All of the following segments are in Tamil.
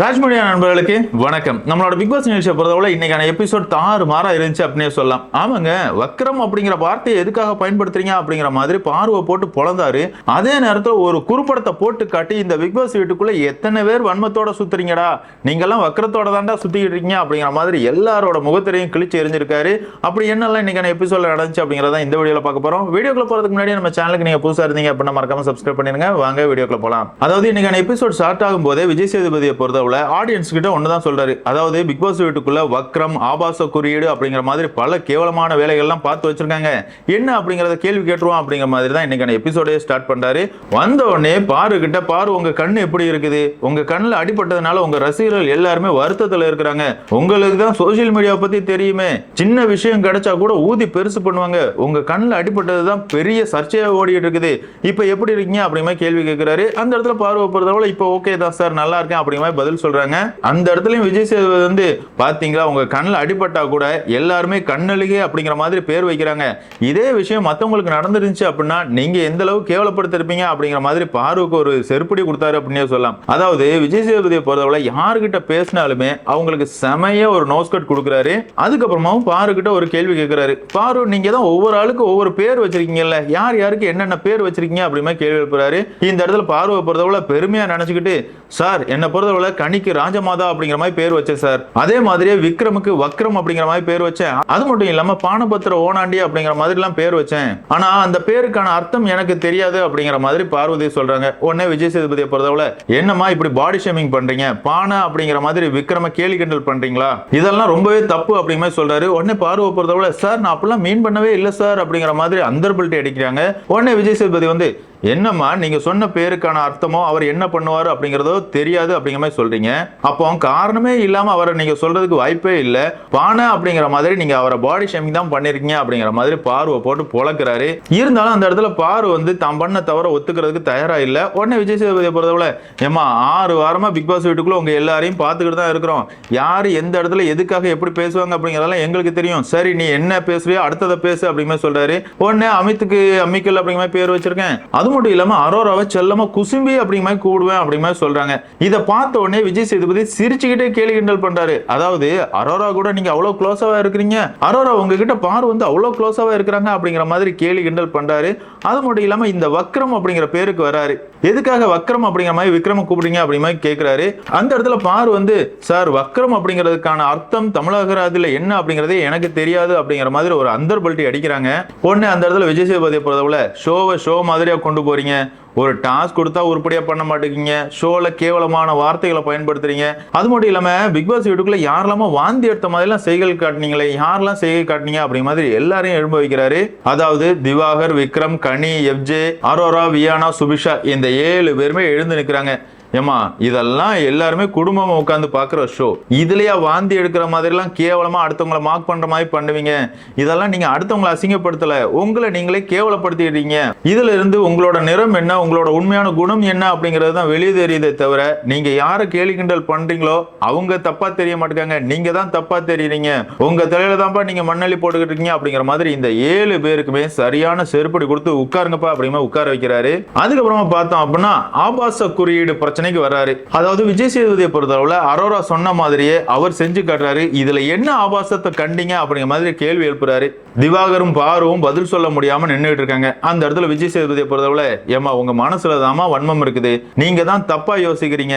ராஜ்மணியா நண்பர்களுக்கு வணக்கம். நம்மளோட பிக் பாஸ் நிகழ்ச்சியை பொறுத்தவரை இன்னைக்கான எபிசோட் தாறு மாறா இருந்துச்சு அப்படின்னே சொல்லலாம். ஆமாங்க வக்ரம் அப்படிங்கிற வார்த்தையை எதுக்காக பயன்படுத்துறீங்க அப்படிங்கிற மாதிரி பார்வை போட்டு பொழந்தாரு அதே நேரத்தில் ஒரு குறுப்படத்தை போட்டு காட்டி இந்த பிக் பாஸ் வீட்டுக்குள்ள எத்தனை பேர் வன்மத்தோட சுத்துறீங்கடா? நீங்கெல்லாம் வக்ரத்தோட தாண்டா சுத்திக்கிட்டு இருக்கீங்க அப்படிங்கிற மாதிரி எல்லாரோட முகத்திரையும் கிழிச்சு எரிஞ்சிருக்காரு. அப்படி என்னெல்லாம் இன்னைக்கான எபிசோட நடந்துச்சு அப்படிங்கிறத இந்த வீடியோவில் பார்க்க போறோம். வீடியோக்குள்ள போறதுக்கு முன்னாடி நம்ம சேனலுக்கு நீங்க புதுசா இருந்தீங்க அப்படின்னா மறக்காம சப்ஸ்கிரைப் பண்ணிருங்க வாங்க வீடியோக்குள்ள போகலாம் அதாவது இன்னைக்கான எபிசோட் ஸ்டார்ட் ஆகும் போதே விஜய் சேதுபதியை பொறுத்த பொறுத்தவரை ஆடியன்ஸ் கிட்ட ஒன்று தான் சொல்றாரு. அதாவது பிக் பாஸ் வீட்டுக்குள்ள வக்ரம் ஆபாச குறியீடு அப்படிங்கிற மாதிரி பல கேவலமான வேலைகள்லாம் பார்த்து வச்சிருக்காங்க. என்ன அப்படிங்கிறத கேள்வி கேட்டுருவோம் அப்படிங்கிற மாதிரி தான் இன்றைக்கான எபிசோடே ஸ்டார்ட் பண்றாரு. வந்த உடனே பாரு கிட்ட பாரு உங்க கண்ணு எப்படி இருக்குது? உங்க கண்ணுல அடிபட்டதுனால உங்க ரசிகர்கள் எல்லாருமே வருத்தத்துல இருக்கிறாங்க. உங்களுக்கு தான் சோசியல் மீடியா பத்தி தெரியுமே. சின்ன விஷயம் கிடைச்சா கூட ஊதி பெருசு பண்ணுவாங்க. உங்க கண்ணுல அடிபட்டது தான் பெரிய சர்ச்சையாக ஓடிட்டு இருக்குது. இப்போ எப்படி இருக்கீங்க அப்படிங்கிற கேள்வி கேட்குறாரு அந்த இடத்துல பார்வை பொறுத்தவரை இப்போ ஓகே தான் சார் நல்லா இருக்கேன் அப்படிங்கிற மாதிரி பதில் சொல்றாங்க. அந்த இடத்துலயும் விஜய் சேதுபதி வந்து பாத்தீங்களா உங்க கண்ணில் அடிபட்டா கூட எல்லாருமே கண்ணழுகே அப்படிங்கிற மாதிரி பேர் வைக்கிறாங்க. இதே விஷயம் மத்தவங்களுக்கு நடந்துருந்துச்சு அப்படின்னா நீங்க எந்த அளவு கேவலப்படுத்திருப்பீங்க அப்படிங்கிற மாதிரி பார்வுக்கு ஒரு செருப்படி கொடுத்தாரு அப்படின்னே சொல்லலாம். அதாவது விஜய் சேதுபதியை பொறுத்தவரை யாருக்கிட்ட பேசினாலுமே அவங்களுக்கு செமையா ஒரு நோஸ்கட் கொடுக்குறாரு. அதுக்கப்புறமாவும் பாருக்கிட்ட ஒரு கேள்வி கேட்கிறாரு பாரு நீங்க தான் ஒவ்வொரு ஆளுக்கும் ஒவ்வொரு பேர் வச்சிருக்கீங்கல்ல. யார் யாருக்கு என்னென்ன பேர் வச்சிருக்கீங்க? அப்படிமா கேள்வி எழுப்புறாரு. இந்த இடத்துல பார்வை பொறுத்தவரை பெருமையா நினைச்சுக்கிட்டு சார் என்னை பொறுத்தவரை கனிக்கு ராஜமாதா அப்படிங்கிற மாதிரி பேர் வச்சேன் சார். அதே மாதிரியே விக்ரமுக்கு வக்ரம் அப்படிங்கிற மாதிரி பேர் வச்சேன். அது மட்டும் இல்லாம பானபத்திர ஓனாண்டி அப்படிங்கிற மாதிரி எல்லாம் பேர் வச்சேன். ஆனா அந்த பேருக்கான அர்த்தம் எனக்கு தெரியாது அப்படிங்கிற மாதிரி பார்வதி சொல்றாங்க. உடனே விஜய் சேதுபதியை பொறுத்தவரை என்னம்மா இப்படி பாடி ஷேமிங் பண்றீங்க? பானை அப்படிங்கிற மாதிரி விக்ரம கேலி கிண்டல் பண்றீங்களா? இதெல்லாம் ரொம்பவே தப்பு அப்படிங்கிற மாதிரி சொல்றாரு. உடனே பார்வை பொறுத்தவரை சார் நான் அப்பெல்லாம் மீன் பண்ணவே இல்லை சார் அப்படிங்கிற மாதிரி அந்தர்பல்ட்டி அடிக்கிறாங்க. உடனே விஜய் சேதுபதி வந்து என்னம்மா நீங்க சொன்ன பேருக்கான அர்த்தமோ அவர் என்ன பண்ணுவார் அப்படிங்கிறதோ தெரியாது அப்படிங்கிற மாதிரி சொல்றீங்க. அப்போ காரணமே இல்லாம அவரை நீங்க சொல்றதுக்கு வாய்ப்பே இல்லை. பானை அப்படிங்கிற மாதிரி நீங்க அவரை பாடி ஷேமிங் தான் பண்ணிருக்கீங்க அப்படிங்கிற மாதிரி பார்வை போட்டு புழக்கிறாரு இருந்தாலும் அந்த இடத்துல பாரு வந்து தான் பண்ண தவிர ஒத்துக்கிறதுக்கு தயாரா இல்ல. உடனே விஜய் சேதுபதியை பொறுத்தவரை ஏமா ஆறு வாரமா பிக் பாஸ் வீட்டுக்குள்ள உங்க எல்லாரையும் பார்த்துக்கிட்டு தான் இருக்கிறோம். யாரு எந்த இடத்துல எதுக்காக எப்படி பேசுவாங்க அப்படிங்கறதெல்லாம் எங்களுக்கு தெரியும். சரி நீ என்ன பேசுறியோ அடுத்ததை பேசு அப்படிங்கிற மாதிரி சொல்றாரு. உடனே அமித்துக்கு அம்மிக்கல் அப்படிங்கிற மாதிரி பேர் வச்சிருக்கேன். அது மட்டும் இல்லாம அரோராவை செல்லமா குசும்பி அப்படிங்க மாதிரி கூடுவேன் அப்படிங்க மாதிரி சொல்றாங்க. இதை பார்த்த உடனே விஜய் சேதுபதி சிரிச்சுக்கிட்டே கேலி கிண்டல் பண்றாரு. அதாவது அரோரா கூட நீங்க அவ்வளவு க்ளோஸாவா இருக்கிறீங்க? அரோரா உங்ககிட்ட பார் வந்து அவ்வளவு க்ளோஸாவா இருக்கிறாங்க அப்படிங்கிற மாதிரி கேலி கிண்டல் பண்றாரு. அது மட்டும் இல்லாம இந்த வக்ரம் அப்படிங்கிற பேருக்கு வராரு. எதுக்காக வக்ரம் அப்படிங்கிற மாதிரி விக்ரம கூப்பிடுங்க அப்படிங்கிற மாதிரி கேட்குறாரு அந்த இடத்துல பார் வந்து சார் வக்ரம் அப்படிங்கிறதுக்கான அர்த்தம் தமிழகராதில என்ன அப்படிங்கறதே எனக்கு தெரியாது அப்படிங்கிற மாதிரி ஒரு அந்தர்பல்ட்டி அடிக்கிறாங்க. உடனே அந்த இடத்துல விஜய் சேதுபதி போகிறத விட ஷோவை ஷோ மாதிரியா கொண்டு போறீங்க. ஒரு டாஸ்க் கொடுத்தா உருப்படியா பண்ண மாட்டேங்கிறீங்க. ஷோல கேவலமான வார்த்தைகளை பயன்படுத்துறீங்க. அது மட்டும் இல்லாம பிக் பாஸ் வீட்டுக்குள்ள யாரெல்லாமோ வாந்தி எடுத்த மாதிரிலாம் செய்கள் காட்டுனீங்களே யாரெல்லாம் செய்கை காட்டுனீங்க அப்படி மாதிரி எல்லாரையும் எழும்ப வைக்கிறாரு. அதாவது திவாகர் விக்ரம் கனி எஃப்ஜே அரோரா வியானா சுபிஷா இந்த ஏழு பேருமே எழுந்து நிற்கிறாங்க ஏமா இதெல்லாம் எல்லாருமே குடும்பமாக உட்காந்து பார்க்குற ஷோ இதுலயா வாந்தி எடுக்கிற மாதிரிலாம் கேவலமாக அடுத்தவங்கள மார்க் பண்ணுற மாதிரி பண்ணுவீங்க. இதெல்லாம் நீங்கள் அடுத்தவங்களை அசிங்கப்படுத்தலை. உங்களை நீங்களே கேவலப்படுத்திடுறீங்க. இதுல இருந்து உங்களோட நிறம் என்ன? உங்களோட உண்மையான குணம் என்ன? அப்படிங்கிறது தான் வெளியே தெரியுதே தவிர நீங்கள் யாரை கேலி கிண்டல் பண்ணுறீங்களோ அவங்க தப்பாக தெரிய மாட்டேங்காங்க. நீங்கள் தான் தப்பாக தெரியுறீங்க. உங்கள் தலையில தான்ப்பா நீங்கள் மண்ணள்ளி போட்டுக்கிட்டு இருக்கீங்க அப்படிங்கிற மாதிரி இந்த ஏழு பேருக்குமே சரியான செருப்படி கொடுத்து உட்காருங்கப்பா அப்படிங்கிற உட்கார வைக்கிறாரு. அதுக்கப்புறமா பார்த்தோம் அப்படின்னா ஆபாச குறியீடு பிரச்சனை பிரச்சனைக்கு வர்றாரு. அதாவது விஜய் சேதுபதியை பொறுத்தளவுல அரோரா சொன்ன மாதிரியே அவர் செஞ்சு காட்டுறாரு. இதுல என்ன ஆபாசத்தை கண்டிங்க அப்படிங்கிற மாதிரி கேள்வி எழுப்புறாரு. திவாகரும் பாருவும் பதில் சொல்ல முடியாம நின்றுட்டு இருக்காங்க. அந்த இடத்துல விஜய் சேதுபதியை பொறுத்தளவுல ஏமா உங்க மனசுல தாமா வன்மம் இருக்குது. நீங்க தான் தப்பா யோசிக்கிறீங்க.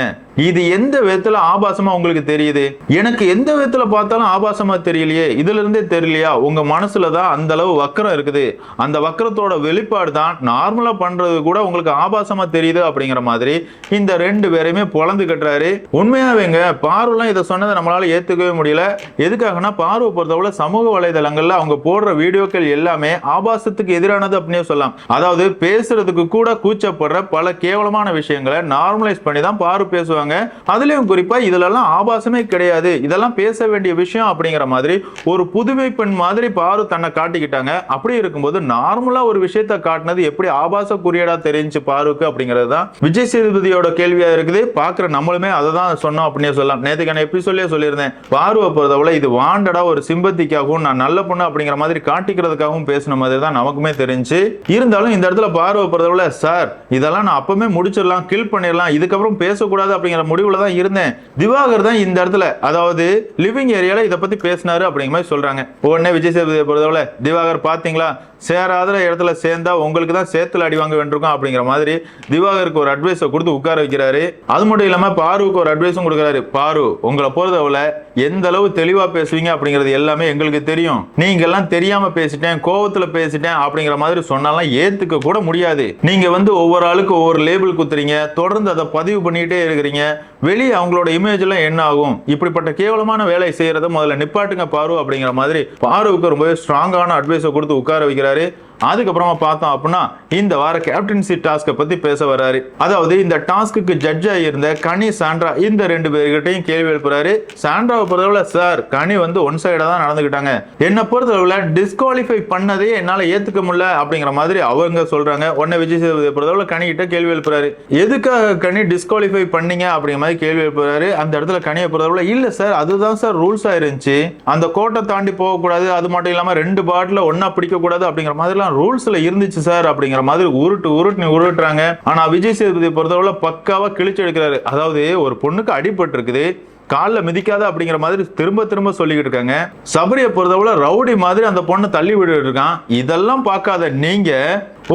இது எந்த விதத்துல ஆபாசமா உங்களுக்கு தெரியுது? எனக்கு எந்த விதத்துல பார்த்தாலும் ஆபாசமா தெரியலையே. இதுல இருந்தே தெரியலையா? உங்க மனசுல தான் அந்த அளவு வக்கரம் இருக்குது. அந்த வக்கரத்தோட வெளிப்பாடு தான் நார்மலா பண்றது கூட உங்களுக்கு ஆபாசமா தெரியுது அப்படிங்கிற மாதிரி இந்த ரெண்டு ரெண்டு பேரையுமே பொழந்து கட்டுறாரு. உண்மையாவேங்க பார்வெல்லாம் இதை சொன்னதை நம்மளால ஏத்துக்கவே முடியல. எதுக்காகனா பார்வை பொறுத்தவரை சமூக வலைதளங்கள்ல அவங்க போடுற வீடியோக்கள் எல்லாமே ஆபாசத்துக்கு எதிரானது அப்படின்னு சொல்லலாம். அதாவது பேசுறதுக்கு கூட கூச்சப்படுற பல கேவலமான விஷயங்களை நார்மலைஸ் பண்ணி தான் பாரு பேசுவாங்க. அதுலயும் குறிப்பா இதுலலாம் ஆபாசமே கிடையாது. இதெல்லாம் பேச வேண்டிய விஷயம் அப்படிங்கிற மாதிரி ஒரு புதுமை பெண் மாதிரி பாரு தன்னை காட்டிக்கிட்டாங்க. அப்படி இருக்கும்போது நார்மலா ஒரு விஷயத்த காட்டினது எப்படி ஆபாச குறியீடா தெரிஞ்சு பாருக்கு அப்படிங்கிறது தான் விஜய் சேதுபதியோட கேள்வி முடியாது இருக்குது. பாக்குற நம்மளுமே அதை தான் சொன்னோம் அப்படின்னு சொல்லலாம். நேற்றுக்கான எபிசோட்லேயே சொல்லியிருந்தேன். பார்வை பொறுத்தவரை இது வாண்டடா ஒரு சிம்பத்திக்காகவும் நான் நல்ல பொண்ணு அப்படிங்கிற மாதிரி காட்டிக்கிறதுக்காகவும் பேசின மாதிரி தான் நமக்குமே தெரிஞ்சு. இருந்தாலும் இந்த இடத்துல பார்வை பொறுத்தவரை சார் இதெல்லாம் நான் அப்பவுமே முடிச்சிடலாம் கில் பண்ணிடலாம் இதுக்கப்புறம் பேசக்கூடாது அப்படிங்கிற முடிவுல தான் இருந்தேன். திவாகர் தான் இந்த இடத்துல அதாவது லிவிங் ஏரியால இதை பத்தி பேசினாரு அப்படிங்கிற மாதிரி சொல்றாங்க. உடனே விஜய் சேதுபதியை பொறுத்தவரை திவாகர் பாத்தீங்களா சேராத இடத்துல சேர்ந்தா உங்களுக்கு தான் சேத்துல அடி வாங்க வேண்டியிருக்கும் அப்படிங்கிற மாதிரி திவாகருக்கு ஒரு அட்வைஸை கொடுத்து உட்கார வைக்கிறாரு. அது மட்டும் இல்லாம பாருவுக்கு ஒரு அட்வைஸும் கொடுக்குறாரு. பாரு உங்களை பொறுத்தவரை எந்த அளவு தெளிவா பேசுவீங்க அப்படிங்கிறது எல்லாமே எங்களுக்கு தெரியும். நீங்க எல்லாம் தெரியாம பேசிட்டேன் கோவத்துல பேசிட்டேன் அப்படிங்கிற மாதிரி சொன்னாலாம் ஏத்துக்க கூட முடியாது. நீங்க வந்து ஒவ்வொரு ஆளுக்கு ஒவ்வொரு லேபிள் குத்துறீங்க தொடர்ந்து அதை பதிவு பண்ணிட்டே இருக்கிறீங்க. வெளியே அவங்களோட இமேஜ் எல்லாம் என்ன ஆகும்? இப்படிப்பட்ட கேவலமான வேலை செய்யறத முதல்ல நிப்பாட்டுங்க பாரு அப்படிங்கிற மாதிரி பாருவுக்கு ரொம்பவே ஸ்ட்ராங்கான அட்வைஸை கொடுத்து உட்கார வைக்கிறாரு. பண்ணியிருக்காரு அதுக்கப்புறமா பார்த்தோம் அப்படின்னா இந்த வார கேப்டன்சி டாஸ்கை பத்தி பேச வர்றாரு. அதாவது இந்த டாஸ்க்கு ஜட்ஜா இருந்த கனி சாண்ட்ரா இந்த ரெண்டு பேர்கிட்டையும் கேள்வி எழுப்புறாரு. சாண்ட்ராவை பொறுத்தளவுல சார் கனி வந்து ஒன் சைடா தான் நடந்துக்கிட்டாங்க என்னை பொறுத்தளவுல டிஸ்குவாலிஃபை பண்ணதே என்னால ஏத்துக்க முடியல அப்படிங்கிற மாதிரி அவங்க சொல்றாங்க. உடனே விஜய் சேதுபதி பொறுத்தளவுல கனி கிட்ட கேள்வி எழுப்புறாரு. எதுக்காக கனி டிஸ்குவாலிஃபை பண்ணீங்க அப்படிங்கிற மாதிரி கேள்வி எழுப்புறாரு. அந்த இடத்துல கனியை பொறுத்தளவுல இல்ல சார் அதுதான் சார் ரூல்ஸா இருந்துச்சு. அந்த கோட்டை தாண்டி போகக்கூடாது. அது மட்டும் இல்லாம ரெண்டு பாட்டில ஒன்னா பிடிக்க கூடாது அப்படிங்கிற மாதிரிலாம் ரூல்ஸ்ல இருந்துச்சு சார் அப்படிங்கிற மாதிரி உருட்டு உருட்டு உருட்டுறாங்க. ஆனா விஜய் சேதுபதி பொறுத்தவரை பக்காவா கிழிச்சு எடுக்கிறாரு. அதாவது ஒரு பொண்ணுக்கு அடிபட்டு இருக்குது காலில் மிதிக்காத அப்படிங்கிற மாதிரி திரும்ப திரும்ப சொல்லிக்கிட்டு இருக்காங்க. சபரியை பொறுத்தவரை ரவுடி மாதிரி அந்த பொண்ணை தள்ளி விட்டுட்டு இருக்கான். இதெல்லாம் பார்க்காத நீங்க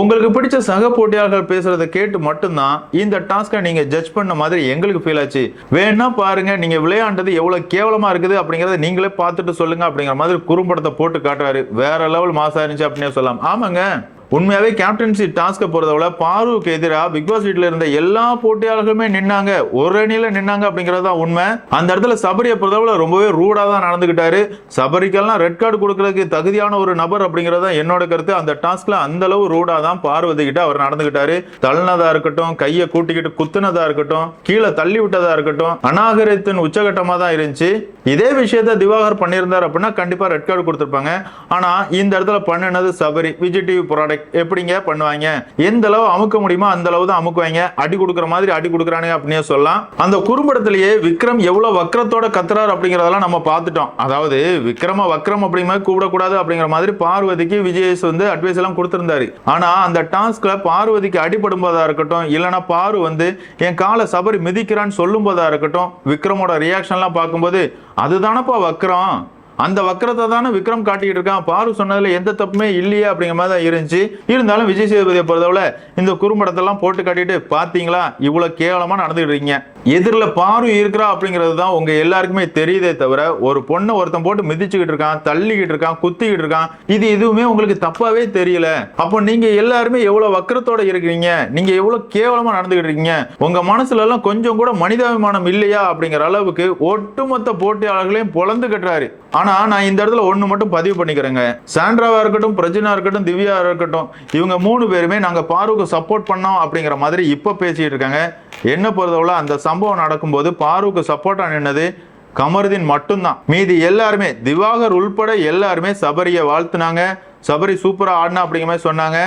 உங்களுக்கு பிடிச்ச சக போட்டியாளர்கள் பேசுறத கேட்டு மட்டும்தான் இந்த டாஸ்கை நீங்க ஜட்ஜ் பண்ண மாதிரி எங்களுக்கு ஃபீல் ஆச்சு. வேணா பாருங்க நீங்க விளையாண்டது எவ்வளவு கேவலமா இருக்குது அப்படிங்கறத நீங்களே பார்த்துட்டு சொல்லுங்க அப்படிங்கிற மாதிரி குறும்படத்தை போட்டு காட்டுறாரு. வேற லெவல் மாசா இருந்துச்சு அப்படின்னே சொல்லலாம். ஆமாங்க. உண்மையாகவே கேப்டன்சி டாஸ்க்கை பொறுத்தவரை பாருவுக்கு எதிராக பிக் பாஸ் வீட்டில் இருந்த எல்லா போட்டியாளர்களுமே நின்னாங்க. ஒரு அணியில் நின்னாங்க அப்படிங்கிறது தான் உண்மை. அந்த இடத்துல சபரியை பொறுத்தவரை ரொம்பவே ரூடாக தான் நடந்துக்கிட்டாரு சபரிக்கெல்லாம் ரெட் கார்டு கொடுக்கறதுக்கு தகுதியான ஒரு நபர் அப்படிங்கிறது தான் என்னோட கருத்து. அந்த டாஸ்க்கில் அந்த அளவு தான் பார்வதி அவர் நடந்துக்கிட்டாரு தள்ளினதாக இருக்கட்டும் கையை கூட்டிக்கிட்டு குத்துனதாக இருக்கட்டும் கீழே தள்ளி விட்டதாக இருக்கட்டும் அநாகரிகத்தின் உச்சகட்டமாக தான் இருந்துச்சு. இதே விஷயத்த திவாகர் பண்ணியிருந்தார் அப்படின்னா கண்டிப்பாக ரெட் கார்டு கொடுத்துருப்பாங்க. ஆனால் இந்த இடத்துல பண்ணினது சபரி. விஜய் டிவி எப்படிங்க பண்ணுவாங்க? எந்த அளவு அமுக்க முடியுமோ அந்த அளவு தான் அமுக்குவாங்க. அடி கொடுக்குற மாதிரி அடி கொடுக்குறானுங்க அப்படின்னே சொல்லலாம். அந்த குறும்படத்திலேயே விக்ரம் எவ்வளவு வக்கரத்தோட கத்துறாரு அப்படிங்கிறதெல்லாம் நம்ம பார்த்துட்டோம். அதாவது விக்ரம வக்ரம் அப்படிங்கிற மாதிரி கூப்பிடக்கூடாது அப்படிங்கிற மாதிரி பார்வதிக்கு விஜயேஷ் வந்து அட்வைஸ் எல்லாம் கொடுத்துருந்தாரு. ஆனா அந்த டாஸ்க்ல பார்வதிக்கு அடிபடும் போதா இருக்கட்டும் இல்லைன்னா பாரு வந்து என் காலை சபரி மிதிக்கிறான்னு சொல்லும் போதா இருக்கட்டும் விக்ரமோட ரியாக்ஷன்லாம் பார்க்கும்போது அதுதானப்பா வக்ரம்? அந்த வக்கரத்தை தானே விக்ரம் காட்டிக்கிட்டு இருக்கான். பாரு சொன்னதுல எந்த தப்புமே இல்லையே அப்படிங்கிற மாதிரி தான் இருந்துச்சு. இருந்தாலும் விஜய் சேதுபதியை பொறுத்தவரை இந்த குறும்படத்தெல்லாம் போட்டு காட்டிட்டு பாத்தீங்களா? இவ்வளவு கேவலமா நடந்துட்டு இருக்கீங்க. எதிரில் பாரு இருக்கிறா அப்படிங்கிறது தான் உங்கள் எல்லாருக்குமே தெரியுதே தவிர ஒரு பொண்ணை ஒருத்தன் போட்டு மிதிச்சுக்கிட்டு இருக்கான் தள்ளிக்கிட்டு இருக்கான் குத்திக்கிட்டு இருக்கான் இது எதுவுமே உங்களுக்கு தப்பாகவே தெரியல. அப்போ நீங்க எல்லாருமே எவ்வளவு வக்கரத்தோட இருக்கிறீங்க? நீங்க எவ்வளோ கேவலமாக நடந்துக்கிட்டு இருக்கீங்க? உங்கள் மனசுல எல்லாம் கொஞ்சம் கூட மனிதாபிமானம் இல்லையா அப்படிங்கிற அளவுக்கு ஒட்டுமொத்த போட்டியாளர்களையும் பொழந்து கட்டுறாரு. ஆனால் நான் இந்த இடத்துல ஒன்று மட்டும் பதிவு பண்ணிக்கிறேங்க. சாண்ட்ராவாக இருக்கட்டும் பிரஜினா இருக்கட்டும் திவ்யா இருக்கட்டும் இவங்க மூணு பேருமே நாங்கள் பாருக்கு சப்போர்ட் பண்ணோம் அப்படிங்கிற மாதிரி இப்போ பேசிகிட்டு இருக்காங்க. என்ன பொறுத்தவரை அந்த சம்பவம் நடக்கும்போது பாருக்கு சப்போர்ட்டா நின்னது கமருதீன் மட்டும்தான். மீதி எல்லாருமே திவாகர் உள்பட எல்லாருமே சபரியை வாழ்த்துனாங்க. சபரி சூப்பரா ஆடினா அப்படிங்கிற மாதிரி சொன்னாங்க.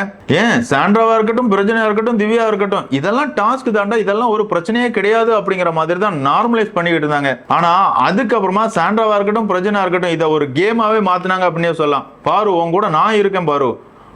ஏன்? சாண்ட்ராவா இருக்கட்டும் பிரஜனையாக இருக்கட்டும் திவ்யா இருக்கட்டும் இதெல்லாம் டாஸ்க் தாண்டா இதெல்லாம் ஒரு பிரச்சனையே கிடையாது அப்படிங்கிற மாதிரி தான் நார்மலைஸ் பண்ணிக்கிட்டு இருந்தாங்க. ஆனா அதுக்கப்புறமா சாண்ட்ராவா இருக்கட்டும் பிரஜனாக இருக்கட்டும் இதை ஒரு கேமாவே மாத்தினாங்க அப்படின்னே சொல்லலாம். பாரு உன் கூட நான் இருக்கேன் பாரு.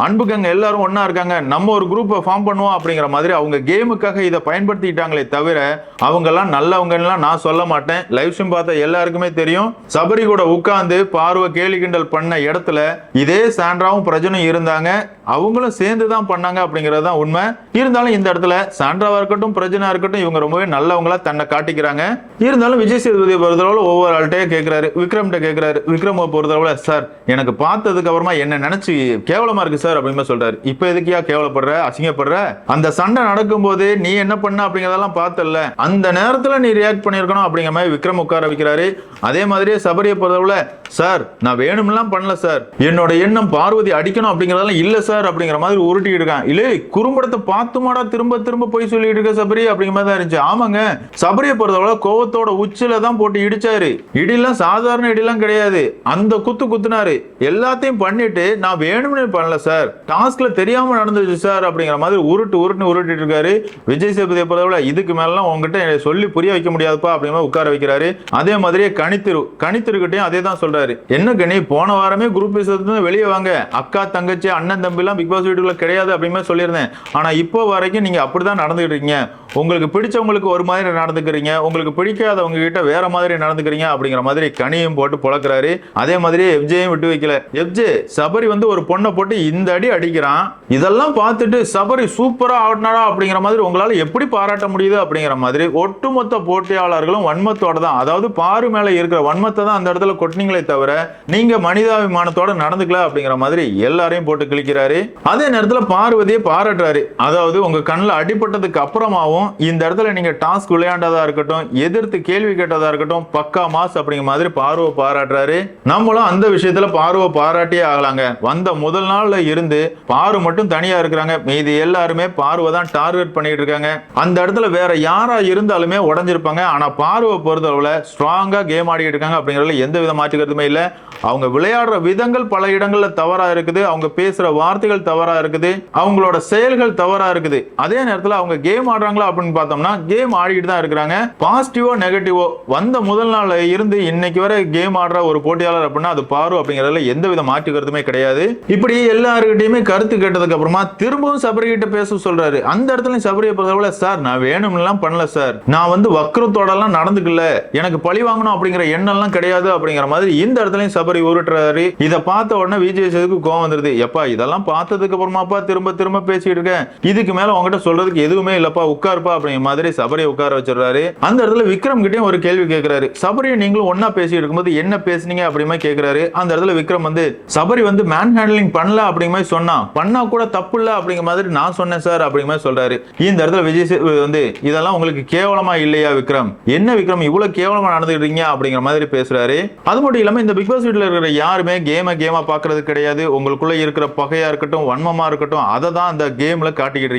அன்புக்கங்க எல்லாரும் ஒன்றா இருக்காங்க. நம்ம ஒரு குரூப்பை ஃபார்ம் பண்ணுவோம் அப்படிங்கிற மாதிரி அவங்க கேமுக்காக இதை பயன்படுத்திக்கிட்டாங்களே தவிர அவங்கெல்லாம் நல்லவங்கலாம் நான் சொல்ல மாட்டேன். லைவ் ஸ்ட்ரீம் பார்த்த எல்லாருக்குமே தெரியும். சபரி கூட உட்கார்ந்து பார்வை கேலி கிண்டல் பண்ண இடத்துல இதே சாண்ட்ராவும் பிரஜனும் இருந்தாங்க. அவங்களும் சேர்ந்து தான் பண்ணாங்க அப்படிங்கிறது தான் உண்மை. இருந்தாலும் இந்த இடத்துல சாண்ட்ராவா இருக்கட்டும் பிரஜனா இருக்கட்டும் இவங்க ரொம்பவே நல்லவங்களா தன்னை காட்டிக்கிறாங்க. இருந்தாலும் விஜய் சேதுபதி பொறுத்தளவில் ஒவ்வொரு ஆள்கிட்டயே கேட்குறாரு விக்ரம்கிட்ட கேட்குறாரு விக்ரம் பொறுத்தளவில் சார் எனக்கு பார்த்ததுக்கு அப்புறமா என்ன நினச்சி கேவலமாக இருக்கு சார். சார் அப்படின்னு சொல்றாரு. இப்ப எதுக்கியா கேவலப்படுற அசிங்கப்படுற? அந்த சண்டை நடக்கும்போது நீ என்ன பண்ண அப்படிங்கறதெல்லாம் பார்த்தல அந்த நேரத்துல நீ ரியாக்ட் பண்ணிருக்கணும் அப்படிங்கிற மாதிரி விக்ரம் உட்கார வைக்கிறாரு. அதே மாதிரியே சபரியை பொறுத்தளவுல சார் நான் வேணும்லாம் பண்ணல சார். என்னோட எண்ணம் பார்வதி அடிக்கணும் அப்படிங்கறதெல்லாம் இல்ல சார் அப்படிங்கிற மாதிரி உருட்டிட்டு இருக்கான். இல்லே குறும்படத்தை பார்த்துமாடா திரும்ப திரும்ப போய் சொல்லிட்டு இருக்க சபரி அப்படிங்கிற மாதிரி தான் இருந்துச்சு. ஆமாங்க. சபரியை பொறுத்தவரை கோவத்தோட உச்சில தான் போட்டு இடிச்சாரு. இடிலாம் சாதாரண இடிலாம் கிடையாது. அந்த குத்து குத்துனாரு. எல்லாத்தையும் பண்ணிட்டு நான் வேணும்னு பண்ணல சார். சார். டாஸ்க்ல தெரியாம நடந்துச்சு சார் அப்படிங்கிற மாதிரி உருட்டு உருட்டு உருட்டிட்டு இருக்காரு. விஜய் சேதுபதியை பொறுத்தவரை இதுக்கு மேலாம் உங்ககிட்ட சொல்லி புரிய வைக்க முடியாதுப்பா அப்படிங்கிற உட்கார வைக்கிறாரு. அதே மாதிரியே கணித்திரு கணித்திருக்கிட்டையும் அதே தான் சொல்றாரு. என்ன கணி போன வாரமே குரூப் இருந்து வெளியே வாங்க. அக்கா தங்கச்சி அண்ணன் தம்பி எல்லாம் பிக் பாஸ் வீட்டுக்குள்ள கிடையாது அப்படின்னு சொல்லியிருந்தேன். ஆனா இப்போ வரைக்கும் நீங்க அப்படிதான் நடந்துகிட்டு இருக்கீங்க. உங்களுக்கு பிடிச்சவங்களுக்கு ஒரு மாதிரி நடந்துக்கிறீங்க. உங்களுக்கு பிடிக்காதவங்க கிட்ட வேற மாதிரி நடந்துக்கிறீங்க அப்படிங்கிற மாதிரி கனியும் போட்டு புழக்கிறாரு அதே மாதிரி எஃப்ஜேயும் விட்டு வைக்கல. எஃப்ஜே சபரி வந்து ஒரு பொண்ணை போட்டு இந்த அடி அடிக்கிறான். இதெல்லாம் பார்த்துட்டு சபரி சூப்பராக ஆடினாடா அப்படிங்கிற மாதிரி உங்களால் எப்படி பாராட்ட முடியுது அப்படிங்கிற மாதிரி ஒட்டுமொத்த போட்டியாளர்களும் வன்மத்தோட தான். அதாவது பாரு மேலே இருக்கிற வன்மத்தை தான் அந்த இடத்துல கொட்டினீங்களே தவிர நீங்க மனிதாபிமானத்தோட நடந்துக்கல அப்படிங்கிற மாதிரி எல்லாரையும் போட்டு கிழிக்கிறாரு. அதே நேரத்தில் பார்வதியை பாராட்டுறாரு. அதாவது உங்க கண்ணில் அடிபட்டதுக்கு அப்புறமாவும் இந்த இடத்துல நீங்கள் டாஸ்க் விளையாண்டதா இருக்கட்டும் எதிர்த்து கேள்வி கேட்டதா இருக்கட்டும் பக்கா மாஸ் அப்படிங்கிற மாதிரி பார்வை பாராட்டுறாரு. நம்மளும் அந்த விஷயத்துல பார்வை பாராட்டியே ஆகலாங்க. வந்த முதல் நாளில் இருந்து பாரு மட்டும் தனியா இருக்கிறாங்க. மீதி எல்லாருமே பார்வை தான் டார்கெட் பண்ணிட்டு இருக்காங்க. அந்த இடத்துல வேற யாரா இருந்தாலுமே உடஞ்சிருப்பாங்க. ஆனா பார்வை பொறுத்தளவுல ஸ்ட்ராங்கா கேம் ஆடிட்டு இருக்காங்க அப்படிங்கறதுல எந்த வித மாற்றுக்கிறதுமே இல்ல. அவங்க விளையாடுற விதங்கள் பல இடங்கள்ல தவறா இருக்குது. அவங்க பேசுற வார்த்தைகள் தவறா இருக்குது. அவங்களோட செயல்கள் தவறா இருக்குது. அதே நேரத்துல அவங்க கேம் ஆடுறாங்களா அப்படின்னு பார்த்தோம்னா கேம் ஆடிட்டு தான் இருக்கிறாங்க. பாசிட்டிவோ நெகட்டிவோ வந்த முதல் நாள் இருந்து இன்னைக்கு வரை கேம் ஆடுற ஒரு போட்டியாளர் அப்படின்னா அது பாரு அப்படிங்கறதுல எந்த வித மாற்றுக்கிறதுமே கிடையாது. இப்படி எல்லாரும் எல்லாருக்கிட்டையுமே கருத்து கேட்டதுக்கு அப்புறமா திரும்பவும் சபரி கிட்ட பேச சொல்றாரு. அந்த இடத்துல சபரிய பொறுத்தவரை சார் நான் வேணும்லாம் பண்ணல சார். நான் வந்து வக்கரத்தோட எல்லாம் நடந்துக்கல. எனக்கு பழி வாங்கணும் அப்படிங்கிற எண்ணம்லாம் கிடையாது அப்படிங்கிற மாதிரி இந்த இடத்துலயும் சபரி உருட்டுறாரு. இதை பார்த்த உடனே விஜய் சேதுக்கு கோவம் வந்துருது. எப்பா இதெல்லாம் பார்த்ததுக்கு அப்புறமாப்பா திரும்ப திரும்ப பேசிட்டு இருக்கேன். இதுக்கு மேல உங்ககிட்ட சொல்றதுக்கு எதுவுமே இல்லப்பா உட்காருப்பா அப்படிங்கிற மாதிரி சபரி உட்கார வச்சிடுறாரு. அந்த இடத்துல விக்ரம் கிட்டயும் ஒரு கேள்வி கேட்கிறாரு சபரியை நீங்களும் ஒன்னா பேசிட்டு இருக்கும்போது என்ன பேசுனீங்க அப்படிமா கேட்கிறாரு அந்த இடத்துல விக்ரம் வந்து சபரி வந்து மேன் ஹேண்ட்லிங் பண்ணல அப்படிங்கிற மாதிரி சொன்னா பண்ணா கூட தப்பு இல்ல அப்படிங்கிற மாதிரி நான் சொன்னேன் சார் அப்படிங்கிற மாதிரி சொல்றாரு. இந்த இடத்துல விஜய் சேதுபதி வந்து இதெல்லாம் உங்களுக்கு கேவலமா இல்லையா விக்ரம்? என்ன விக்ரம் இவ்வளவு கேவலமா நடந்துக்கிறீங்க அப்படிங்கிற மாதிரி பேசுறாரு. அது மட்டும் இல்லாம இந்த பிக் பாஸ் வீட்ல இருக்கிற யாருமே கேம கேமா பாக்குறது கிடையாது. உங்களுக்குள்ள இருக்கிற பகையா இருக்கட்டும் வன்மமா இருக்கட்டும் அதை தான் அந்த கேம்ல காட்டிக்கிட்டு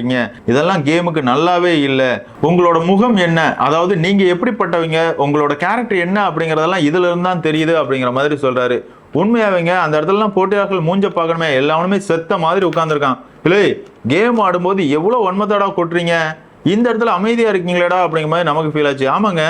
இதெல்லாம் கேமுக்கு நல்லாவே இல்லை. உங்களோட முகம் என்ன? அதாவது நீங்க எப்படிப்பட்டவங்க? உங்களோட கேரக்டர் என்ன அப்படிங்கறதெல்லாம் இதுல இருந்து தான் தெரியுது அப்படிங்கிற மாதிரி சொல்றாரு. உண்மையாவீங்க அந்த இடத்துலலாம் போட்டியாளர்கள் மூஞ்ச பார்க்கணுமே எல்லாவனுமே செத்த மாதிரி உட்காந்துருக்கான் இல்லை கேம் ஆடும்போது எவ்வளோ ஒன்மத்தாடா கொட்டுறீங்க? இந்த இடத்துல அமைதியா இருக்கீங்களேடா அப்படிங்கிற மாதிரி நமக்கு ஃபீல் ஆச்சு. ஆமாங்க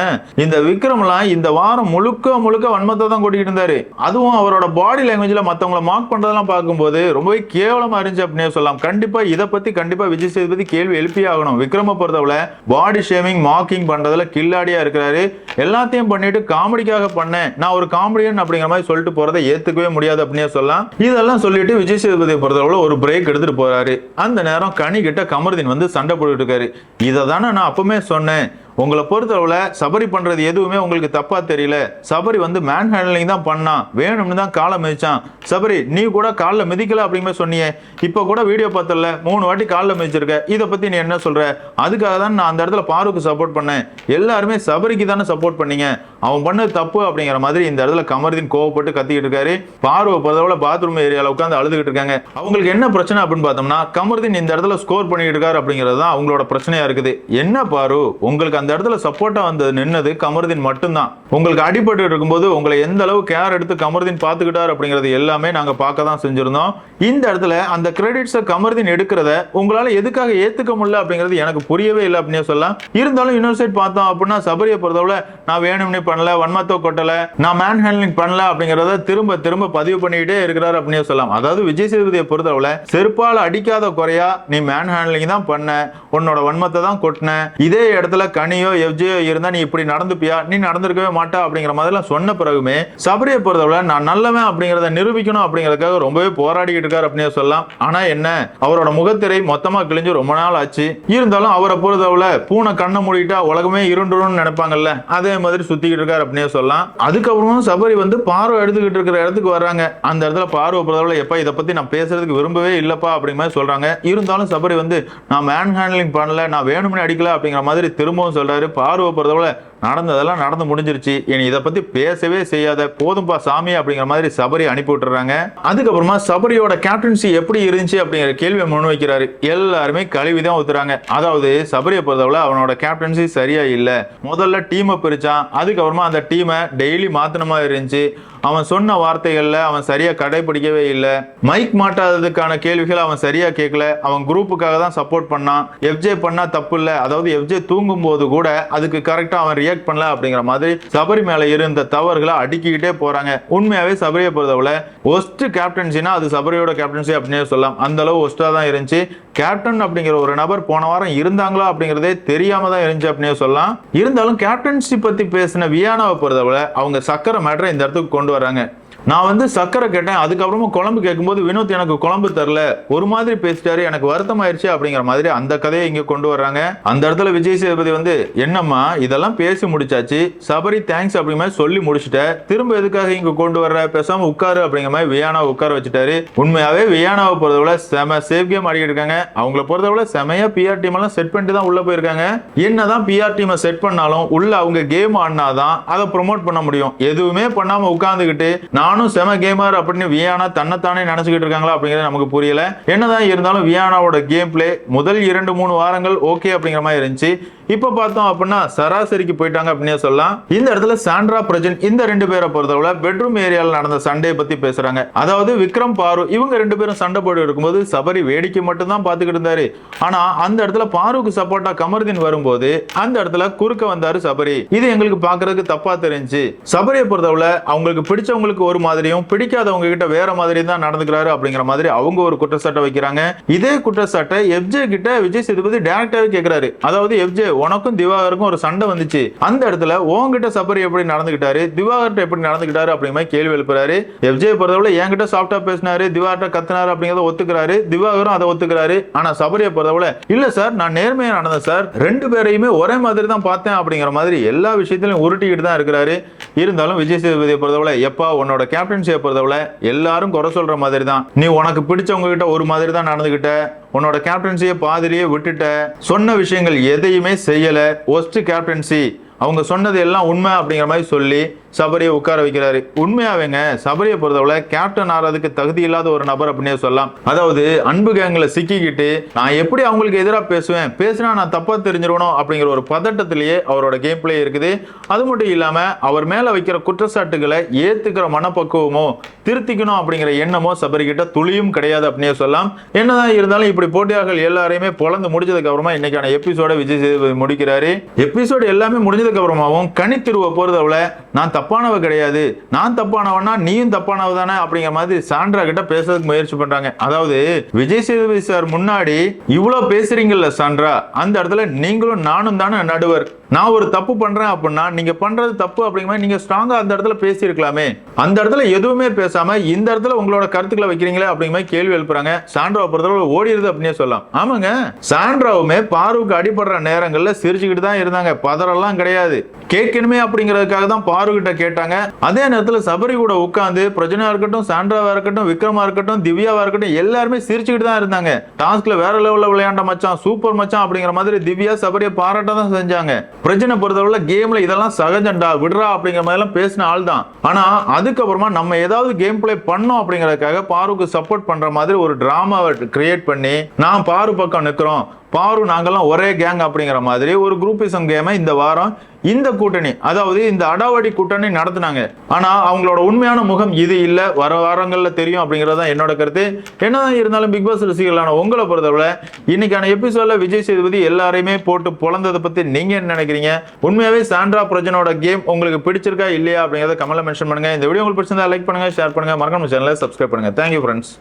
இந்த விக்ரம்லாம் இந்த வாரம் முழுக்க முழுக்க வன்மத்தை தான் கொட்டிக்கிட்டு இருந்தாரு. அதுவும் அவரோட பாடி லாங்குவேஜ்ல மத்தவங்கள மார்க் பண்றதெல்லாம் பார்க்கும்போது ரொம்பவே கேவலமா இருந்துச்சு அப்படின்னே சொல்லலாம். கண்டிப்பா இதை பத்தி கண்டிப்பா விஜய் சேதுபதி கேள்வி எழுப்பி ஆகணும். விக்ரம பொறுத்தவரை பாடி ஷேமிங் மார்க்கிங் பண்றதுல கில்லாடியா இருக்கிறாரு. எல்லாத்தையும் பண்ணிட்டு காமெடிக்காக பண்ணேன். நான் ஒரு காமெடியன் அப்படிங்கிற மாதிரி சொல்லிட்டு போறதை ஏத்துக்கவே முடியாது அப்படின்னே சொல்லலாம். இதெல்லாம் சொல்லிட்டு விஜய் சேதுபதியை பொறுத்தவரை ஒரு பிரேக் எடுத்துட்டு போறாரு. அந்த நேரம் கனி கிட்ட கமர்தீன் வந்து சண்டை போட்டுட்டு இருக்காரு. இதை தானே நான் அப்பவுமே சொன்னேன். உங்களை பொறுத்தளவில் சபரி பண்ணுறது எதுவுமே உங்களுக்கு தப்பாக தெரியல. சபரி வந்து மேன் ஹேண்ட்லிங் தான் பண்ணான். வேணும்னு தான் காலை மிதிச்சான். சபரி நீ கூட காலில் மிதிக்கல அப்படிங்கிற சொன்னியே. இப்போ கூட வீடியோ பார்த்தல மூணு வாட்டி காலில் மிதிச்சிருக்க. இதை பற்றி நீ என்ன சொல்கிற அதுக்காக தான் நான் அந்த இடத்துல பாருக்கு சப்போர்ட் பண்ணேன். எல்லாருமே சபரிக்கு தானே சப்போர்ட் பண்ணீங்க. அவன் பண்ணது தப்பு அப்படிங்கிற மாதிரி இந்த இடத்துல கமர்தீன் கோவப்பட்டு கத்திக்கிட்டு இருக்காரு. பார்வை பொறுத்தளவில் பாத்ரூம் ஏரியாவில் உட்காந்து அழுதுகிட்டு இருக்காங்க. அவங்களுக்கு என்ன பிரச்சனை அப்படின்னு பார்த்தோம்னா கமர்தீன் இந்த இடத்துல ஸ்கோர் பண்ணிட்டு இருக்காரு அப்படிங்கிறது தான் அவங்களோட பிரச்சனையாக இருக்குது. என்ன பாரு? உங்களுக்கு அந்த இடத்துல சப்போர்ட்டா வந்து நின்னது கமருதீன் மட்டும்தான். உங்களுக்கு அடிபட்டு இருக்கும்போது உங்களை எந்த அளவு கேர் எடுத்து கமருதீன் பார்த்துக்கிட்டார் அப்படிங்கிறது எல்லாமே நாங்க பார்க்க தான் செஞ்சிருந்தோம். இந்த இடத்துல அந்த கிரெடிட்ஸை கமருதீன் எடுக்கிறத உங்களால எதுக்காக ஏத்துக்க முடியல அப்படிங்கிறது எனக்கு புரியவே இல்லை அப்படின்னு சொல்லலாம். இருந்தாலும் இன்னொரு சைட் பார்த்தோம் அப்படின்னா சபரியை பொறுத்தவரை நான் வேணும்னே பண்ணல வன்மத்தோ கொட்டல நான் மேன் ஹேண்ட்லிங் பண்ணல அப்படிங்கிறத திரும்ப திரும்ப பதிவு பண்ணிக்கிட்டே இருக்கிறார் அப்படின்னு சொல்லலாம். அதாவது விஜய் சேதுபதியை பொறுத்தவரை செருப்பால் அடிக்காத குறையா நீ மேன் ஹேண்ட்லிங் தான் பண்ண உன்னோட வன்மத்தை தான் கொட்டின. இதே இடத்துல கனியோ எவ்ஜியோ இருந்தா நீ இப்படி நடந்துப்பியா? நீ நடந்திருக்கவே மாட்டா அப்படிங்கிற மாதிரிலாம் சொன்ன பிறகுமே சபரியை பொறுத்தவரை நான் நல்லவன் அப்படிங்கிறத நிரூபிக்கணும் அப்படிங்கிறதுக்காக ரொம்பவே போராடிக்கிட்டு இருக்காரு அப்படின்னு சொல்லலாம். ஆனா என்ன? அவரோட முகத்திரை மொத்தமா கிழிஞ்சு ரொம்ப நாள் ஆச்சு. இருந்தாலும் அவரை பொறுத்தவரை பூனை கண்ணை மூடிட்டா உலகமே இருண்டுரும்னு நினைப்பாங்கல்ல? அதே மாதிரி சுத்திக்கிட்டு இருக்காரு அப்படின்னு சொல்லலாம். அதுக்கப்புறமும் சபரி வந்து பார்வை எடுத்துக்கிட்டு இருக்கிற இடத்துக்கு வர்றாங்க. அந்த இடத்துல பார்வை பொறுத்தவரை எப்ப இதை பத்தி நான் பேசுறதுக்கு விரும்பவே இல்லப்பா அப்படிங்கிற மாதிரி சொல்றாங்க. இருந்தாலும் சபரி வந்து நான் மேன் ஹேண்ட்லிங் பண்ணல நான் வேணும்னு அடிக்கல அப்படிங்கிற மாதிரி திரும்பவும் சொல்கிறாரு பார்வை போகிறத விட நடந்ததெல்லாம் நடந்து முடிஞ்சிருச்சு. இனி இதை பத்தி பேசவே செய்யாத போதும்பா சாமி அப்படிங்கிற மாதிரி சபரி அனுப்பி விட்டுறாங்க. அதுக்கப்புறமா சபரியோட கேப்டன்சி எப்படி இருந்துச்சு அப்படிங்கிற கேள்வியை முன் வைக்கிறாரு. எல்லாருமே கழுவி தான் ஊத்துறாங்க. அதாவது சபரியை பொறுத்தவரை அவனோட கேப்டன்சி சரியா இல்லை. முதல்ல டீமை பிரிச்சான். அதுக்கப்புறமா அந்த டீமை டெய்லி மாத்தன மாதிரி இருந்துச்சு. அவன் சொன்ன வார்த்தைகள்ல அவன் சரியா கடைபிடிக்கவே இல்லை. மைக் மாட்டாததுக்கான கேள்விகள் அவன் சரியா கேட்கல. அவன் குரூப்புக்காக தான் சப்போர்ட் பண்ணான். எஃப்ஜே பண்ணா தப்பு இல்லை. அதாவது எஃப்ஜே தூங்கும் போது கூட அதுக்கு கரெக்டா அவன் ரியாக்ட் பண்ணல அப்படிங்கிற மாதிரி சபரி மேல இருந்த தவறுகளை அடுக்கிக்கிட்டே போறாங்க. உண்மையாவே சபரியை பொறுத்தவரை ஒஸ்ட் கேப்டன்சினா அது சபரியோட கேப்டன்சி அப்படின்னே சொல்லலாம். அந்த அளவு ஒஸ்டா தான் இருந்துச்சு. கேப்டன் அப்படிங்கிற ஒரு நபர் போன வாரம் இருந்தாங்களா அப்படிங்கிறதே தெரியாம தான் இருந்துச்சு அப்படின்னே சொல்லலாம். இருந்தாலும் கேப்டன்சி பத்தி பேசின வியானாவை பொறுத்தவரை அவங்க சக்கரை மேட்டரை இந்த இடத்துக்கு கொண்டு வராங்க நான் வந்து சக்கரை கேட்டேன். அதுக்கப்புறமா குழம்பு கேட்கும்போது வினோத் எனக்கு குழம்பு தரல. ஒரு மாதிரி பேசிட்டாரு. எனக்கு வருத்தம் ஆயிடுச்சு அப்படிங்கிற மாதிரி அந்த கதையை இங்க கொண்டு வர்றாங்க. அந்த இடத்துல விஜய் சேதுபதி வந்து என்னம்மா இதெல்லாம் பேசி முடிச்சாச்சு. சபரி தேங்க்ஸ் அப்படிங்கிற மாதிரி சொல்லி முடிச்சுட்ட. திரும்ப எதுக்காக இங்க கொண்டு வர்ற? பேசாம உட்காரு அப்படிங்கிற மாதிரி வியானாவை உட்கார வச்சுட்டாரு. உண்மையாவே வியானாவை பொறுத்தவரை செம சேஃப் கேம் ஆடிக்கிட்டு இருக்காங்க. அவங்கள பொறுத்தவரை செமையா பிஆர் டீம் எல்லாம் செட் பண்ணிட்டு தான் உள்ள போயிருக்காங்க. என்னதான் பிஆர் டீமை செட் பண்ணாலும் உள்ள அவங்க கேம் ஆடினாதான் அதை ப்ரொமோட் பண்ண முடியும். எதுவுமே பண்ணாம உட்காந்துக்கிட்டு நானும் செம கேமர் அப்படின்னு வியானா தன்னைத்தானே நினைச்சுக்கிட்டு இருக்காங்களா அப்படிங்கிறது நமக்கு புரியல. என்னதான் இருந்தாலும் வியானாவோட கேம் பிளே முதல் இரண்டு மூணு வாரங்கள் ஓகே அப்படிங்கிற மாதிரி இருந்துச்சு. இப்போ பார்த்தோம் அப்படின்னா சராசரிக்கு போயிட்டாங்க அப்படின்னே சொல்லலாம். இந்த இடத்துல சாண்ட்ரா பிரஜன் இந்த ரெண்டு பேரை பொறுத்தவரை பெட்ரூம் ஏரியாவில் நடந்த சண்டையை பத்தி பேசுறாங்க. அதாவது விக்ரம் பாரு இவங்க ரெண்டு பேரும் சண்டை போட்டு இருக்கும்போது சபரி வேடிக்கை மட்டும் தான் பார்த்துக்கிட்டு இருந்தாரு. ஆனா அந்த இடத்துல பாருக்கு சப்போர்ட்டா கமர்தீன் வரும்போது அந்த இடத்துல குறுக்க வந்தாரு சபரி. இது எங்களுக்கு பாக்குறதுக்கு தப்பா தெரிஞ்சு. சபரியை பொறுத்தவரை அவங்களுக்கு பிடிச்சவங்களுக்கு ஒரு மாதிரியும் பிடிக்காதவங்க கிட்ட வேற மாதிரி தான் நடந்துக்கிறாரு அப்படிங்கிற மாதிரி அவங்க ஒரு குற்றச்சாட்டை வைக்கிறாங்க. இதே குற்றச்சாட்டை எஃப்ஜே கிட்ட விஜய் சேதுபதி டேரக்டாவே கேட்கிறாரு அதாவது எஃப்ஜே உனக்கும் திவாகருக்கும் ஒரு சண்டை வந்துச்சு. அந்த இடத்துல உன்கிட்ட சபரி எப்படி நடந்துகிட்டாரு திவாகர்ட்ட எப்படி நடந்துகிட்டாரு அப்படிங்கிற மாதிரி கேள்வி எழுப்புறாரு. எஃப்ஜே பொறுத்தவரை என்கிட்ட சாஃப்டா பேசினாரு திவாகர்ட்ட கத்துனாரு அப்படிங்கறத ஒத்துக்கிறாரு திவாகரும் அதை ஒத்துக்கிறாரு. ஆனா சபரியை பொறுத்தவரை இல்ல சார் நான் நேர்மையா நடந்தேன் சார் ரெண்டு பேரையுமே ஒரே மாதிரி தான் பார்த்தேன் அப்படிங்கிற மாதிரி எல்லா விஷயத்திலும் உருட்டிக்கிட்டு தான் இருக்கிறாரு. இருந்தாலும் விஜய் சேதுபதியை பொறுத்தவரை எப்பா உன்னோட கேப்டன்சியை பொறுத்தவரை எல்லாரும் குறை சொல்ற மாதிரி தான் நீ உனக்கு பிடிச்சவங்க கிட்ட ஒரு மாதிரி தான் நடந்துகிட்ட. உன்னோட கேப்டன்சியை பாதிரியே விட்டுட்ட. சொன்ன விஷயங்கள் எதையுமே செய்யல. ஒஸ்ட் கேப்டன்சி அவங்க சொன்னது எல்லாம் உண்மை அப்படிங்கிற மாதிரி சொல்லி சபரியை உட்கார வைக்கிறாரு. உண்மையாவேங்க சபரியை பொறுத்தவரை கேப்டன் ஆறதுக்கு தகுதி இல்லாத ஒரு நபர் அப்படின்னே சொல்லலாம். அதாவது அன்பு கேங்கில் சிக்கிக்கிட்டு நான் எப்படி அவங்களுக்கு எதிராக பேசுவேன்? பேசினா நான் தப்பா தெரிஞ்சிருவணும் அப்படிங்கிற ஒரு பதட்டத்திலேயே அவரோட கேம் பிளே இருக்குது. அது மட்டும் இல்லாம அவர் மேல வைக்கிற குற்றச்சாட்டுகளை ஏத்துக்கிற மனப்பக்குவமோ திருத்திக்கணும் அப்படிங்கிற எண்ணமோ சபரி கிட்ட துளியும் கிடையாது அப்படின்னே சொல்லலாம். என்னதான் இருந்தாலும் இப்படி போட்டியாளர்கள் எல்லாரையுமே பொழந்து முடிச்சதுக்கு அப்புறமா இன்னைக்கான எபிசோட விஜய் சேதுபதி முடிக்கிறாரு. எபிசோடு எல்லாமே முடிஞ்சதுக்கு அப்புறமாவும் கனித்திருவை பொறுத்தவரை நான் தப்பானவ கிடையாது. நான் தப்பானவனா நீயும் தப்பானவ தானே அப்படிங்கிற மாதிரி சாண்ட்ரா கிட்ட பேசுறதுக்கு முயற்சி பண்றாங்க. அதாவது விஜய் சேதுபதி சார் முன்னாடி இவ்வளவு பேசுறீங்கல்ல சாண்ட்ரா. அந்த இடத்துல நீங்களும் நானும் தானே நடுவர். நான் ஒரு தப்பு பண்றேன் அப்படின்னா நீங்க பண்றது தப்பு அப்படிங்கிற மாதிரி நீங்க ஸ்ட்ராங்கா அந்த இடத்துல பேசியிருக்கலாமே. அந்த இடத்துல எதுவுமே பேசாம இந்த இடத்துல உங்களோட கருத்துக்களை வைக்கிறீங்களே அப்படிங்கிற மாதிரி கேள்வி எழுப்புறாங்க. சாண்ட்ராவை பொறுத்தவரை ஓடிடுது அப்படின்னே சொல்லலாம். ஆமாங்க. சாண்ட்ராவுமே பார்வைக்கு அடிபடுற நேரங்கள்ல சிரிச்சுக்கிட்டு தான் இருந்தாங்க. பதறெல்லாம் கிடையாது. கேட்கணுமே அப்படிங்கிறதுக்காக தான் பாரு கிட்ட கேட்டாங்க. அதே நேரத்தில் சபரி கூட உட்காந்து பிரஜனா இருக்கட்டும் சாண்ட்ராவா இருக்கட்டும் விக்ரமா இருக்கட்டும் திவ்யாவா இருக்கட்டும் எல்லாருமே சிரிச்சுக்கிட்டு தான் இருந்தாங்க. டாஸ்க்ல வேற லெவல்ல விளையாண்ட மச்சான் சூப்பர் மச்சான் அப்படிங்கிற மாதிரி திவ்யா சபரியை பாராட்ட தான் செஞ்சாங்க. பிரச்சனை பொறுத்தவரை கேம்ல இதெல்லாம் சகஜண்டா விடுறா அப்படிங்கிற மாதிரி எல்லாம் பேசின ஆள் தான். ஆனா அதுக்கப்புறமா நம்ம ஏதாவது கேம் பிளே பண்ணோம் அப்படிங்கறதுக்காக பாருக்கு சப்போர்ட் பண்ற மாதிரி ஒரு டிராமாவை கிரியேட் பண்ணி நான் பாரு பக்கம் நிக்கிறோம். பாரு நாங்கள்லாம் ஒரே கேங் அப்படிங்கிற மாதிரி ஒரு குரூப்பிசம் கேமை இந்த வாரம் இந்த கூட்டணி அதாவது இந்த அடாவடி கூட்டணி நடத்துனாங்க. ஆனால் அவங்களோட உண்மையான முகம் இது இல்லை வர வாரங்களில் தெரியும் அப்படிங்கிறது தான் என்னோட கருத்து. என்னதான் இருந்தாலும் பிக் பாஸ் ரசிகர்களான உங்களை பொறுத்தவரை இன்னைக்கான எபிசோட்ல விஜய் சேதுபதி எல்லாரையுமே போட்டு பிறந்ததை பற்றி நீங்கள் என்ன நினைக்கிறீங்க? உண்மையாகவே சாண்ட்ரா பிரஜனோட கேம் உங்களுக்கு பிடிச்சிருக்கா இல்லையா அப்படிங்கிறத கமெண்ட்ல மென்ஷன் பண்ணுங்கள் இந்த வீடியோ உங்களுக்கு பிடிச்சிருந்தா லைக் பண்ணுங்க ஷேர் பண்ணுங்க. மறக்காம சேனலை சப்ஸ்கிரைப் பண்ணுங்க. Thank you friends